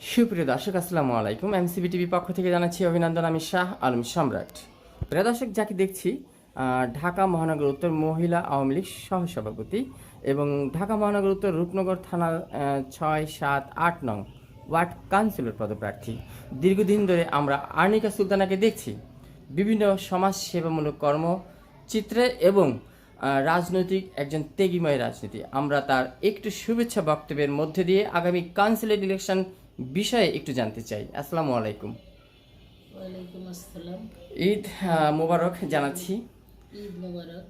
সুপ্রিয় দর্শক আসসালামু আলাইকুম। এমসিবি টিভি পক্ষ থেকে জানাচ্ছি অভিনন্দন আমি শাহ আলম সম্রাট। প্রিয় দর্শক যাকে দেখছি ঢাকা মহানগর উত্তর মহিলা আওয়ামী লীগ সহসভাপতি এবং ঢাকা মহানগর উত্তর রূপনগর আহ, ছয় সাত আট নং ওয়ার্ড কাউন্সিলর পদপ্রার্থী। দীর্ঘদিন ধরে আমরা আর্নিকা সুলতানাকে দেখছি। বিভিন্ন সমাজ সেবামূলক কর্মচিত্রে এবং রাজনৈতিক একজন তেগিময় রাজনীতি। আমরা তার একটু শুভেচ্ছা বক্তব্যের মধ্যে দিয়ে আগামী কাউন্সিলের ইলেকশন বিষয়ে একটু জানতে চাই। আসসালামু আলাইকুম। ঈদ মোবারক জানাচ্ছি। ঈদ মোবারক।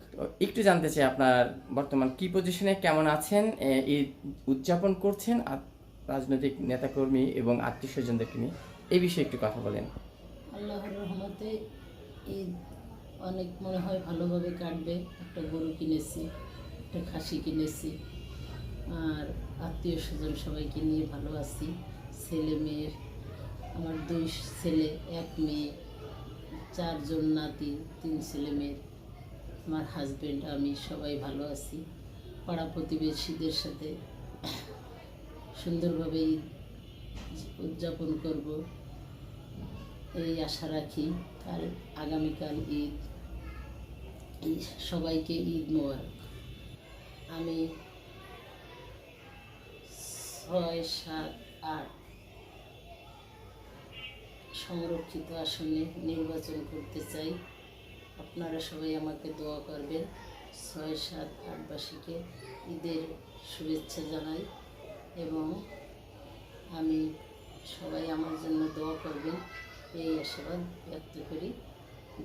একটু জানতে চাই আপনার বর্তমান কি পজিশনে কেমন আছেন ঈদ উদযাপন করছেন রাজনৈতিক নেতাকর্মী এবং আত্মীয় স্বজনদেরকে নিয়ে? এই বিষয়ে একটু কথা বলেন। আল্লাহর রহমতে ঈদ অনেক মনে হয় ভালোভাবে কাটবে। একটা গরু কিনেছি একটা খাসি কিনেছি আর আত্মীয় স্বজন সবাইকে নিয়ে ভালো আছি। ছেলে মেয়ের, আমার দুই ছেলে, এক মেয়ে, চারজন নাতি, তিন ছেলে মেয়ের। আমার হাজব্যান্ড আমি সবাই ভালো আছি। পাড়া প্রতিবেশীদের সাথে সুন্দরভাবে ঈদ উদযাপন করব। এই আশা রাখি কাল, আগামীকাল ঈদ। সবাইকে ঈদ মোবারক। আমি ছয় সাত আট সংরক্ষিত আসনে নির্বাচন করতে চাই। আপনারা সবাই আমাকে দোয়া করবেন। ছয় সাত আটবাসীকে ঈদের শুভেচ্ছা জানাই এবং আমি সবাই আমার জন্য দোয়া করবেন। এই আশীর্বাদ ব্যক্ত করি।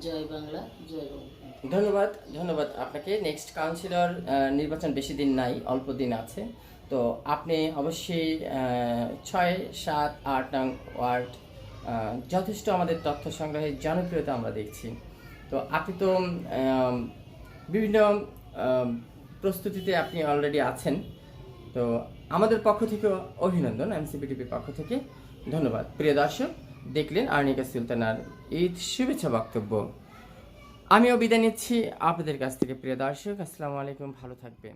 জয় বাংলা জয় বাংলা ধন্যবাদ ধন্যবাদ। আপনাকে নেক্সট কাউন্সিলর নির্বাচন বেশি দিন নাই, অল্প দিন আছে। তো আপনি অবশ্যই ছয় সাত আট নং ওয়ার্ড যথেষ্ট আমাদের তথ্য সংগ্রহের জনপ্রিয়তা আমরা দেখছি। তো আপনি তো বিভিন্ন প্রস্তুতিতে আপনি অলরেডি আছেন। তো আমাদের পক্ষ থেকে অভিনন্দন এমসিপিটিপির পক্ষ থেকে। ধন্যবাদ। প্রিয় দর্শক, দেখলেন আর্নিকা সুলতানার ঈদ শুভেচ্ছা বক্তব্য। আমিও বিদায় নিচ্ছি। আপনাদের কাছ থেকে প্রিয় দর্শক, আসসালামু আলাইকুম। ভালো থাকবেন।